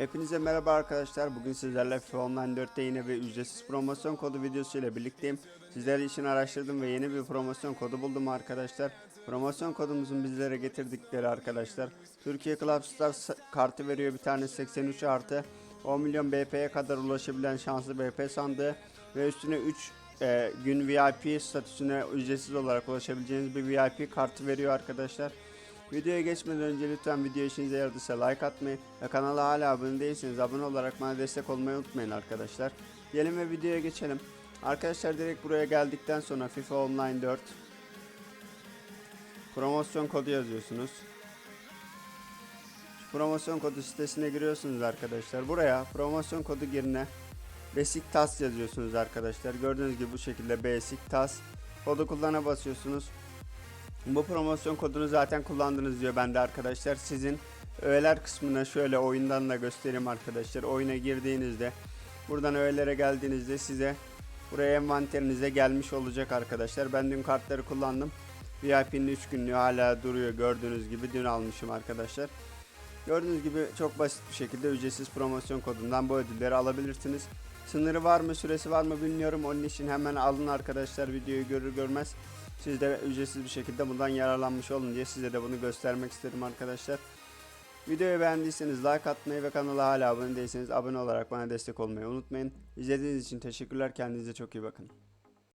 Hepinize merhaba arkadaşlar. Bugün sizlerle FIFA Online 4'te yine bir ücretsiz promosyon kodu videosu ile birlikteyim. Sizler için araştırdım ve yeni bir promosyon kodu buldum arkadaşlar. Promosyon kodumuzun bizlere getirdikleri arkadaşlar. Türkiye Club Stars kartı veriyor bir tane 83 artı 10 milyon BP'ye kadar ulaşabilen şanslı BP sandığı ve üstüne 3 e, gün VIP statüsüne ücretsiz olarak ulaşabileceğiniz bir VIP kartı veriyor arkadaşlar. Videoya geçmeden önce lütfen video işinize yaradıysa like atmayı ve kanala hala abone değilseniz abone olarak bana destek olmayı unutmayın arkadaşlar. Gelin ve videoya geçelim. Arkadaşlar direkt buraya geldikten sonra FIFA Online 4 promosyon kodu yazıyorsunuz. Şu promosyon kodu sitesine giriyorsunuz arkadaşlar. Buraya promosyon kodu girine Besiktas yazıyorsunuz arkadaşlar. Gördüğünüz gibi bu şekilde Besiktas kodu kullana basıyorsunuz. Bu promosyon kodunu zaten kullandınız diyor bende arkadaşlar. Sizin öğeler kısmına şöyle oyundan da göstereyim arkadaşlar. Oyuna girdiğinizde buradan öğelere geldiğinizde size buraya envanterinize gelmiş olacak arkadaşlar. Ben dün kartları kullandım. VIP'nin 3 günlüğü hala duruyor gördüğünüz gibi dün almışım arkadaşlar. Gördüğünüz gibi çok basit bir şekilde ücretsiz promosyon kodundan bu ödülleri alabilirsiniz. Sınırı var mı süresi var mı bilmiyorum. Onun için hemen alın arkadaşlar videoyu görür görmez. Siz de ücretsiz bir şekilde bundan yararlanmış olun diye size de bunu göstermek istedim arkadaşlar. Videoyu beğendiyseniz like atmayı ve kanala hala abone değilseniz abone olarak bana destek olmayı unutmayın. İzlediğiniz için teşekkürler. Kendinize çok iyi bakın.